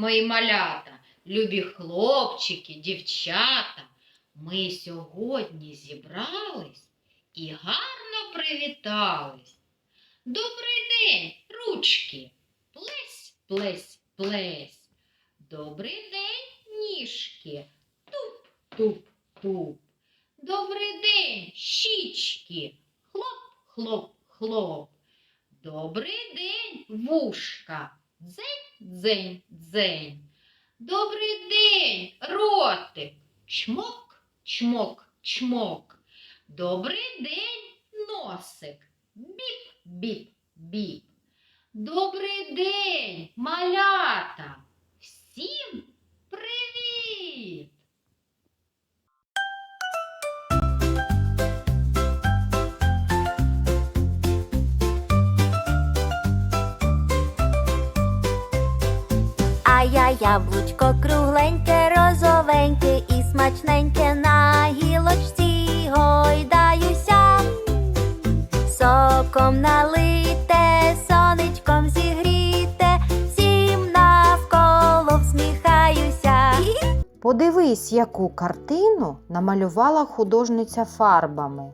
мої малята, любі хлопчики, дівчата. Ми сьогодні зібрались і гарно привітались. Добрий день, ручки, плесь, плесь, плесь. Добрий день, ніжки, туп, туп, туп. Добрий день, щічки, хлоп, хлоп, хлоп. Добрий день, вушка, дзень, дзень, дзень. Добрий день, ротик, чмок, чмок, чмок. Добрий день, носик, біп, біп, біп. Добрий день, малята. Всім Я яблучко кругленьке, розовеньке і смачненьке на гілочці гойдаюся. Соком налите, сонечком зігріте, всім навколо всміхаюся. Подивись, яку картину намалювала художниця фарбами.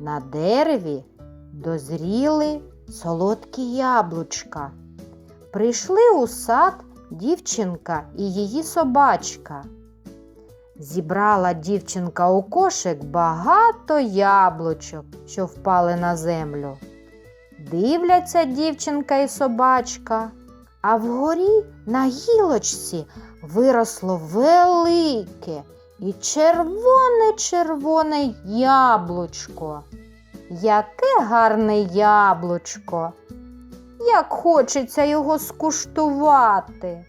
На дереві дозріли солодкі яблучка. Прийшли у сад дівчинка і її собачка. Зібрала дівчинка у кошик багато яблучок, що впали на землю. Дивляться дівчинка і собачка, а вгорі на гілочці виросло велике і червоне-червоне яблучко. Яке гарне яблучко! Як хочеться його скуштувати.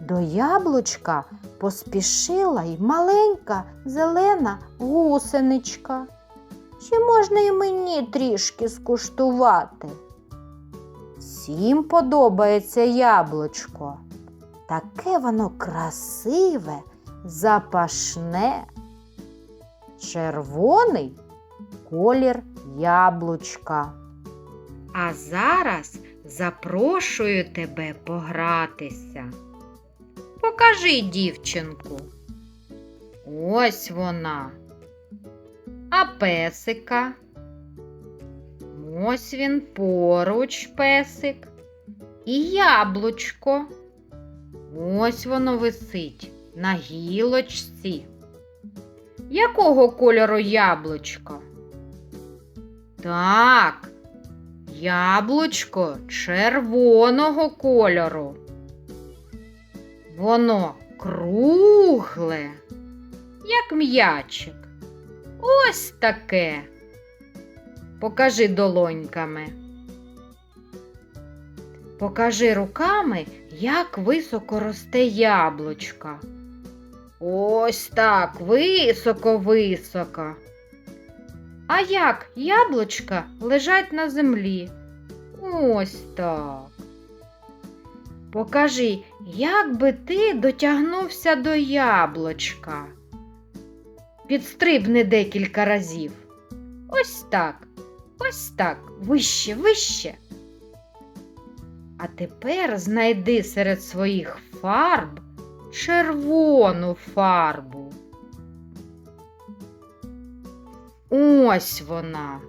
До яблучка поспішила й маленька зелена гусеничка. Чи можна й мені трішки скуштувати? Всім подобається яблучко. Таке воно красиве, запашне. Червоний колір яблучка. А зараз запрошую тебе погратися. Покажи дівчинку. Ось вона. А песика. Ось він поруч песик. І яблучко. Ось воно висить на гілочці. Якого кольору яблучко? Так, яблучко червоного кольору. Воно кругле, як м'ячик. Ось таке. Покажи долоньками. Покажи руками, як високо росте яблучко. Ось так, високо-високо. А як яблучка лежать на землі? Ось так. Покажи, як би ти дотягнувся до яблучка. Підстрибни декілька разів. Ось так, ось так, вище, вище. А тепер знайди серед своїх фарб червону фарбу. Ось вона.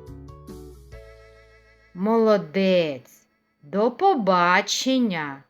Молодець. До побачення.